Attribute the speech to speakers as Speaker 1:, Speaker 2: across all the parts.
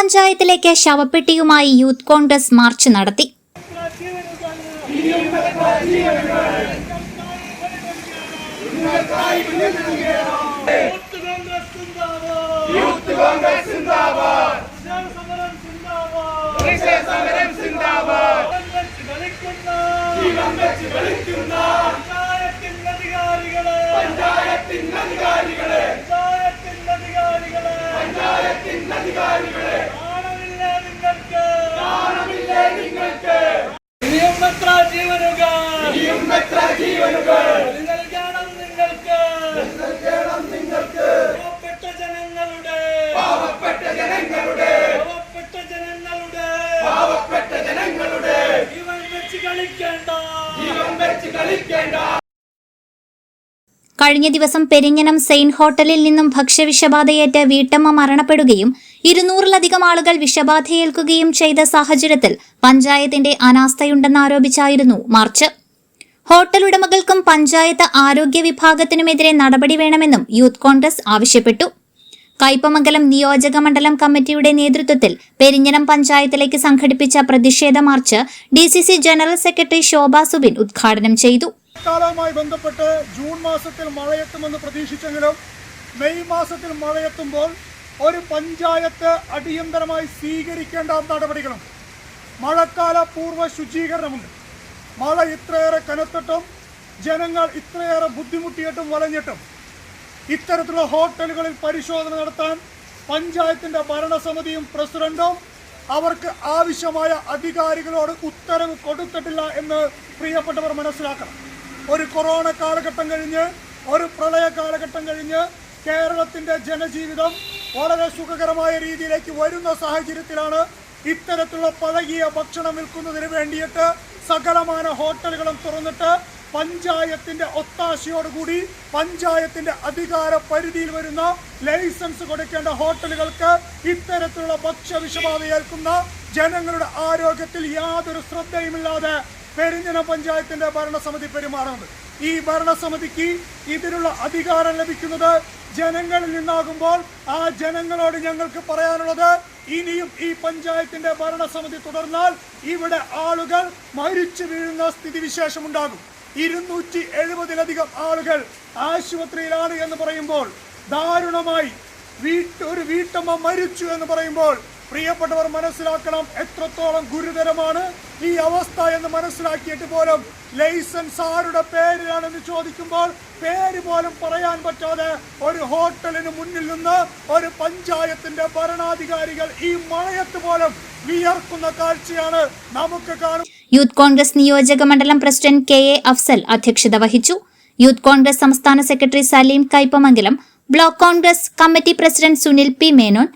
Speaker 1: പഞ്ചായത്തിലേക്ക് ശവപ്പെട്ടിയുമായി youth Congress March നടത്തി.
Speaker 2: നിങ്ങൾക്ക്. നൽകണം നിങ്ങൾക്ക് പാവപ്പെട്ട ജനങ്ങളുടെ. പാവപ്പെട്ട ജനങ്ങളുടെ. പാവപ്പെട്ട ജനങ്ങളുടെ. പാവപ്പെട്ട ജനങ്ങളുടെ. ജീവൻ വെച്ച് കളിക്കേണ്ട. ജീവൻ വെച്ച് കളിക്കേണ്ട.
Speaker 1: കഴിഞ്ഞ ദിവസം പെരിഞ്ഞനം സെയിൻ ഹോട്ടലിൽ നിന്നും ഭക്ഷ്യവിഷബാധയേറ്റ് വീട്ടമ്മ മരണപ്പെടുകയും ഇരുന്നൂറിലധികം ആളുകൾ വിഷബാധയേൽക്കുകയും ചെയ്ത സാഹചര്യത്തിൽ പഞ്ചായത്തിന്റെ അനാസ്ഥയുണ്ടെന്നാരോപിച്ചായിരുന്നു മാർച്ച്. ഹോട്ടൽ ഉടമകൾക്കും പഞ്ചായത്ത് ആരോഗ്യ വിഭാഗത്തിനുമെതിരെ നടപടി വേണമെന്നും യൂത്ത് കോൺഗ്രസ് ആവശ്യപ്പെട്ടു. കയ്പമംഗലം നിയോജക മണ്ഡലം കമ്മിറ്റിയുടെ നേതൃത്വത്തിൽ പെരിഞ്ഞനം പഞ്ചായത്തിലേക്ക് സംഘടിപ്പിച്ച പ്രതിഷേധ march D C C general secretary Shobha Subin ഉദ്ഘാടനം ചെയ്തു.
Speaker 3: കാലവുമായി ബന്ധപ്പെട്ട് ജൂൺ മാസത്തിൽ മഴയെത്തുമെന്ന് പ്രതീക്ഷിച്ചെങ്കിലും മെയ് മാസത്തിൽ മഴയെത്തുമ്പോൾ ഒരു പഞ്ചായത്ത് അടിയന്തരമായി സ്വീകരിക്കേണ്ട നടപടികളും മഴക്കാല പൂർവ ശുചീകരണമുണ്ട്. മഴ ഇത്രയേറെ കനത്തിട്ടും ജനങ്ങൾ ഇത്രയേറെ ബുദ്ധിമുട്ടിയിട്ടും വലഞ്ഞിട്ടും ഇത്തരത്തിലുള്ള ഹോട്ടലുകളിൽ പരിശോധന നടത്താൻ പഞ്ചായത്തിന്റെ ഭരണസമിതിയും പ്രസിഡന്റും അവർക്ക് ആവശ്യമായ അധികാരികളോട് ഉത്തരവ് കൊടുത്തിട്ടില്ല എന്ന് പ്രിയപ്പെട്ടവർ മനസ്സിലാക്കണം. ഒരു കൊറോണ കാലഘട്ടം കഴിഞ്ഞ് ഒരു പ്രളയ കാലഘട്ടം കഴിഞ്ഞ് കേരളത്തിന്റെ ജനജീവിതം വളരെ സുഖകരമായ രീതിയിലേക്ക് വരുന്ന സാഹചര്യത്തിലാണ് ഇത്തരത്തിലുള്ള പഴകിയ ഭക്ഷണം വിൽക്കുന്നതിന് വേണ്ടിയിട്ട് സകലമാന ഹോട്ടലുകളും തുറന്നിട്ട് പഞ്ചായത്തിന്റെ ഒത്താശയോടുകൂടി പഞ്ചായത്തിന്റെ അധികാര പരിധിയിൽ വരുന്ന ലൈസൻസ് കൊടുക്കേണ്ട ഹോട്ടലുകൾക്ക് ഇത്തരത്തിലുള്ള ഭക്ഷ്യവിഷബാധ ഏൽക്കുന്ന ജനങ്ങളുടെ ആരോഗ്യത്തിൽ യാതൊരു ശ്രദ്ധയുമില്ലാതെ പെരിഞ്ഞന പഞ്ചായത്തിന്റെ ഭരണസമിതി പെരുമാറുന്നത്. ഈ ഭരണസമിതിക്ക് ഇതിനുള്ള അധികാരം ലഭിക്കുന്നത് ജനങ്ങളിൽ നിന്നാകുമ്പോൾ ആ ജനങ്ങളോട് ഞങ്ങൾക്ക് പറയാനുള്ളത് ഇനിയും ഈ പഞ്ചായത്തിന്റെ ഭരണസമിതി തുടർന്നാൽ ഇവിടെ ആളുകൾ മരിച്ചു വീഴുന്ന സ്ഥിതിവിശേഷം ഉണ്ടാകും ഇരുന്നൂറ്റി എഴുപതിലധികം ആളുകൾ ആശുപത്രിയിലാണ് എന്ന് പറയുമ്പോൾ ദാരുണമായി വീട്ട് ഒരു വീട്ടമ്മ മരിച്ചു എന്ന് പറയുമ്പോൾ പ്രിയപ്പെട്ടവർ മനസ്സിലാക്കണം എത്രത്തോളം ഗുരുതരമാണ് ഈ അവസ്ഥ എന്ന് മനസ്സിലാക്കിയിട്ട് പോലും ലൈസൻസ് ആരുടെ പേരിലാണെന്ന് ചോദിക്കുമ്പോൾ പേര് പോലും പറയാൻ പറ്റാതെ ഒരു ഹോട്ടലിന് മുന്നിൽ നിന്ന് ഒരു പഞ്ചായത്തിന്റെ ഭരണാധികാരികൾ ഈ മഴയത്ത് പോലും വിയർക്കുന്ന കാഴ്ചയാണ് നമുക്ക് കാണും.
Speaker 1: യൂത്ത് കോൺഗ്രസ് നിയോജക മണ്ഡലം പ്രസിഡന്റ് കെ എ അഫ്സൽ അധ്യക്ഷത വഹിച്ചു. യൂത്ത് കോൺഗ്രസ് സംസ്ഥാന secretary Salim Kaipamangalam block Congress committee president Sunil P Menon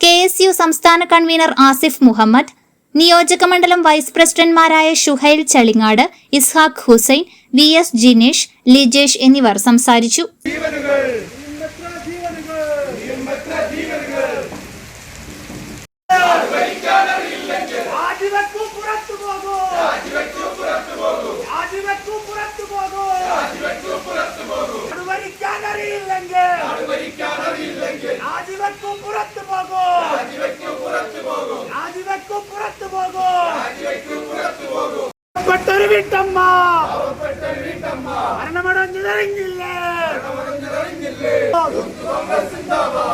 Speaker 1: K S U സംസ്ഥാന കൺവീനർ ആസിഫ് മുഹമ്മദ് നിയോജക മണ്ഡലം വൈസ് പ്രസിഡന്റ്മാരായ ഷുഹൈൽ ചളിങ്ങാട് ഇസ്ഹാഖ് ഹുസൈൻ വി എസ് ജിനേഷ് ലിജേഷ് എന്നിവർ സംസാരിച്ചു.
Speaker 2: രാജിവെക്കൂ പാവപ്പെട്ടൊരു വീട്ടമ്മ. പാവപ്പെട്ടൊരു